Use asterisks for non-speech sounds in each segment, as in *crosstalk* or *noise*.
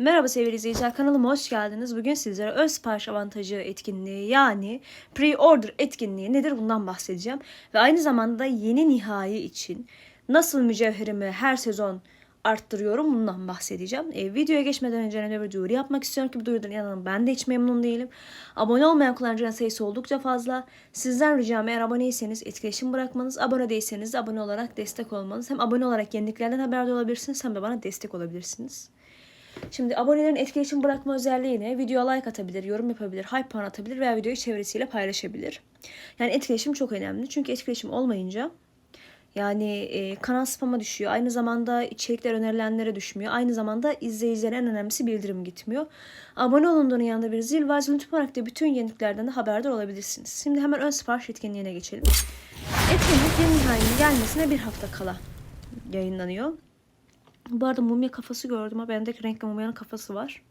Merhaba sevgili izleyiciler kanalıma hoş geldiniz. Bugün sizlere ön sipariş avantajı etkinliği yani pre-order etkinliği nedir bundan bahsedeceğim. Ve aynı zamanda yeni nihai için nasıl mücevherimi her sezon arttırıyorum bundan bahsedeceğim. E, videoya geçmeden önce önemli bir duyuru yapmak istiyorum ki bu duyurudan inanın ben de hiç memnun değilim. Abone olmayan kullanıcıların sayısı oldukça fazla. Sizden ricam eğer aboneyseniz etkileşim bırakmanız, abone değilseniz de abone olarak destek olmanız. Hem abone olarak yeniliklerden haberdar olabilirsiniz hem de bana destek olabilirsiniz. Şimdi abonelerin etkileşim bırakma özelliğine videoya like atabilir, yorum yapabilir, hype puan atabilir veya videoyu çevresiyle paylaşabilir. Yani etkileşim çok önemli. Çünkü etkileşim olmayınca yani e, kanal spama düşüyor. Aynı zamanda içerikler önerilenlere düşmüyor. Aynı zamanda izleyicilere en önemlisi bildirim gitmiyor. Abone olunduğunun yanında bir zil var. Zil tutarak da bütün yeniliklerden de haberdar olabilirsiniz. Şimdi hemen ön sipariş etkinliğine geçelim. Etkinlik yeni nihayinin gelmesine bir hafta kala yayınlanıyor. Bu arada mumya kafası gördüm ama bendeki renkli mumyanın kafası var.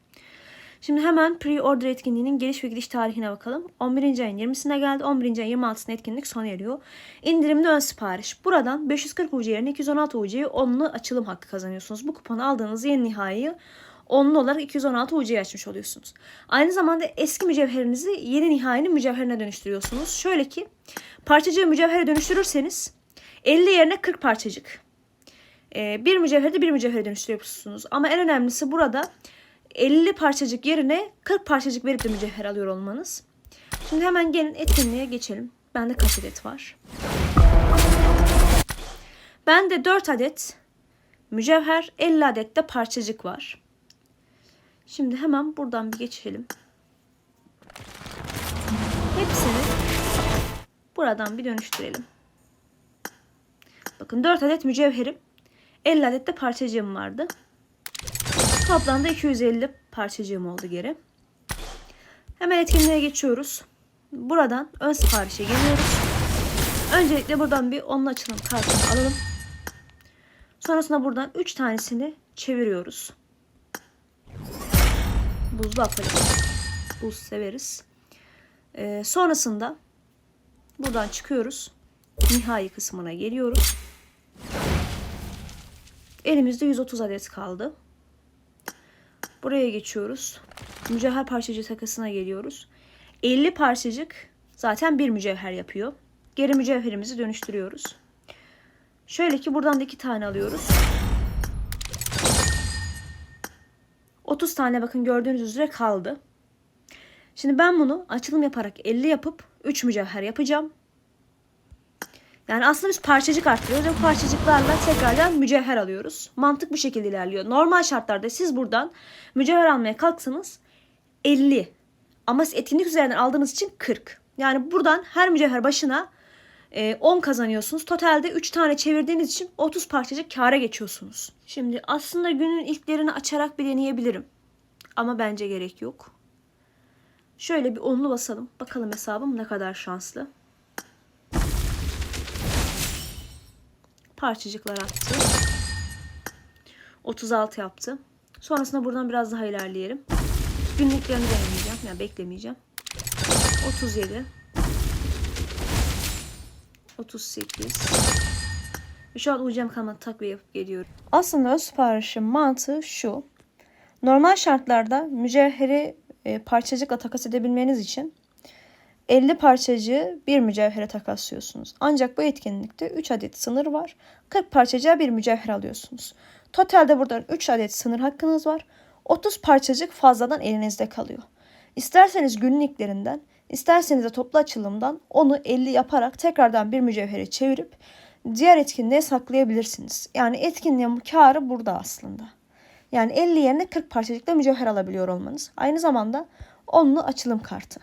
Şimdi hemen pre-order etkinliğinin geliş ve gidiş tarihine bakalım. 11. ayın 20'sine geldi. 11. ayın 26'sında etkinlik sona eriyor. İndirimli ön sipariş. Buradan 540 UC yerine 216 UC'ye 10'lu açılım hakkı kazanıyorsunuz. Bu kuponu aldığınız yeni nihaiyi 10'lu olarak 216 UC'ye açmış oluyorsunuz. Aynı zamanda eski mücevherinizi yeni nihayinin mücevherine dönüştürüyorsunuz. Şöyle ki parçacığı mücevhere dönüştürürseniz 50 yerine 40 parçacık. Ee, bir mücevheri de bir mücevhere dönüştürüyorsunuz. Ama en önemlisi burada 50 parçacık yerine 40 parçacık verip de mücevher alıyor olmanız. Şimdi hemen gelin etkinliğe geçelim. Bende kaç adet var? Bende 4 adet mücevher, 50 adet de parçacık var. Şimdi hemen buradan bir geçelim. Hepsini buradan bir dönüştürelim. Bakın 4 adet mücevherim, 50 adet de parçacığım vardı. Toplamda 250 parçacığım oldu geri. Hemen etkinliğe geçiyoruz. Buradan ön siparişe geliyoruz. Öncelikle buradan bir onlu açılım kartını alalım. Sonrasında buradan 3 tanesini çeviriyoruz. Buzlu apalit. Buz severiz. Ee, sonrasında buradan çıkıyoruz. Nihai kısmına geliyoruz. Elimizde 130 adet kaldı. Buraya geçiyoruz. Mücevher parçacığı takısına geliyoruz. 50 parçacık zaten bir mücevher yapıyor. Geri mücevherimizi dönüştürüyoruz. Şöyle ki buradan da iki tane alıyoruz. 30 tane bakın gördüğünüz üzere kaldı. Şimdi ben bunu açılım yaparak 50 yapıp 3 mücevher yapacağım. Yani aslında biz parçacık arttırıyoruz ve bu parçacıklarla tekrardan mücevher alıyoruz. Mantık bu şekilde ilerliyor. Normal şartlarda siz buradan mücevher almaya kalksanız 50 ama siz etkinlik üzerinden aldığınız için 40. Yani buradan her mücevher başına 10 kazanıyorsunuz. Totalde 3 tane çevirdiğiniz için 30 parçacık kâra geçiyorsunuz. Şimdi aslında günün ilklerini açarak bir deneyebilirim. Ama bence gerek yok. Şöyle bir onlu basalım. Bakalım hesabım ne kadar şanslı. Parçacıklar attı. 36 yaptı. Sonrasında buradan biraz daha ilerleyelim. Günlüklerini denemeyeceğim. Yani beklemeyeceğim. 37 38 Ve şu an uyacağım kalmadı takviye yapıp geliyorum. Aslında öz siparişin mantığı şu. Normal şartlarda mücevheri e, parçacıkla takas edebilmeniz için 50 parçacığı bir mücevhere takaslıyorsunuz. Ancak bu etkinlikte 3 adet sınır var. 40 parçacığa bir mücevher alıyorsunuz. Totalde buradan 3 adet sınır hakkınız var. 30 parçacık fazladan elinizde kalıyor. İsterseniz günlüklerinden, isterseniz de toplu açılımdan onu 50 yaparak tekrardan bir mücevhere çevirip diğer etkinliğe saklayabilirsiniz. Yani etkinliğin karı burada aslında. Yani 50 yerine 40 parçacıkla mücevher alabiliyor olmanız. Aynı zamanda onlu açılım kartı.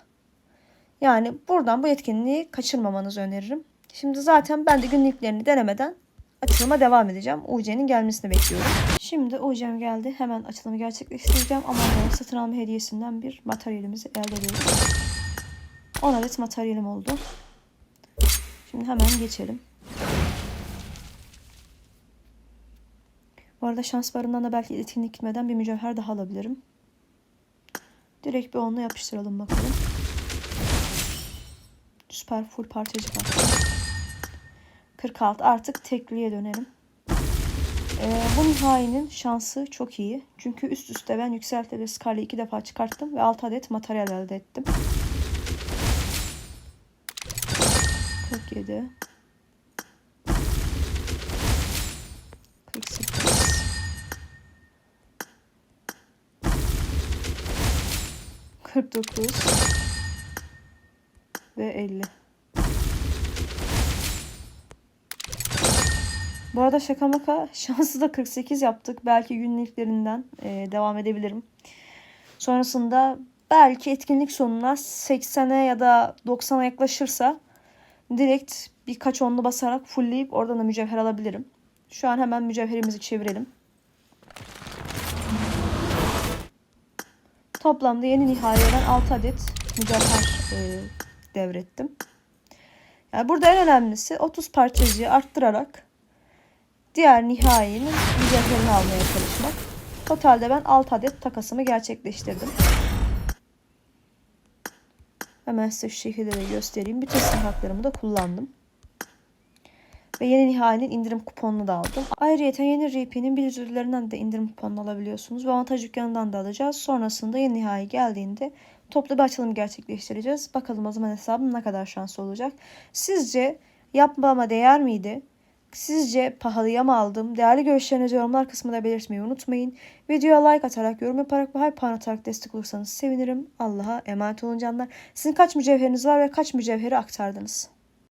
Yani buradan bu etkinliği kaçırmamanızı öneririm. Şimdi zaten ben de günlüklerini denemeden açılıma devam edeceğim. UC'nin gelmesini bekliyorum. Şimdi UC'm geldi. Hemen açılımı gerçekleştireceğim. Ama satın alma hediyesinden bir materyalimizi elde ediyoruz. 10 adet materyalim oldu. Şimdi hemen geçelim. Bu arada şans barından da belki etkinlik gitmeden bir mücevher daha alabilirim. Direkt bir onunla yapıştıralım bakalım. Süper full parçacık var. 46 artık tekliğe dönelim. Ee, bu nihayinin şansı çok iyi. Çünkü üst üste ben yükseltileri skala iki defa çıkarttım ve 6 adet materyal elde ettim. 47 48 49 ve 50 Bu arada şaka maka *laughs* şansı da 48 yaptık. Belki günlüklerinden e, devam edebilirim. Sonrasında belki etkinlik sonuna 80'e ya da 90'a yaklaşırsa direkt birkaç onlu basarak fullleyip oradan da mücevher alabilirim. Şu an hemen mücevherimizi çevirelim. Toplamda yeni nihayeye ben 6 adet mücevher e, devrettim. Yani burada en önemlisi 30 parçacığı arttırarak diğer nihayenin mücevherini almaya çalışmak. Totalde ben 6 adet takasımı gerçekleştirdim. Hemen size şu şekilde de göstereyim. Bütün haklarımı da kullandım. Ve yeni nihayenin indirim kuponunu da aldım. Ayrıca yeni RP'nin bir üzerlerinden de indirim kuponunu alabiliyorsunuz. Ve avantaj dükkanından da alacağız. Sonrasında yeni nihai geldiğinde toplu bir açılım gerçekleştireceğiz. Bakalım o zaman hesabım ne kadar şanslı olacak. Sizce yapmama değer miydi? Sizce pahalıya mı aldım? Değerli görüşlerinizi yorumlar kısmında belirtmeyi unutmayın. Videoya like atarak, yorum yaparak ve hype atarak destek olursanız sevinirim. Allah'a emanet olun canlar. Sizin kaç mücevheriniz var ve kaç mücevheri aktardınız?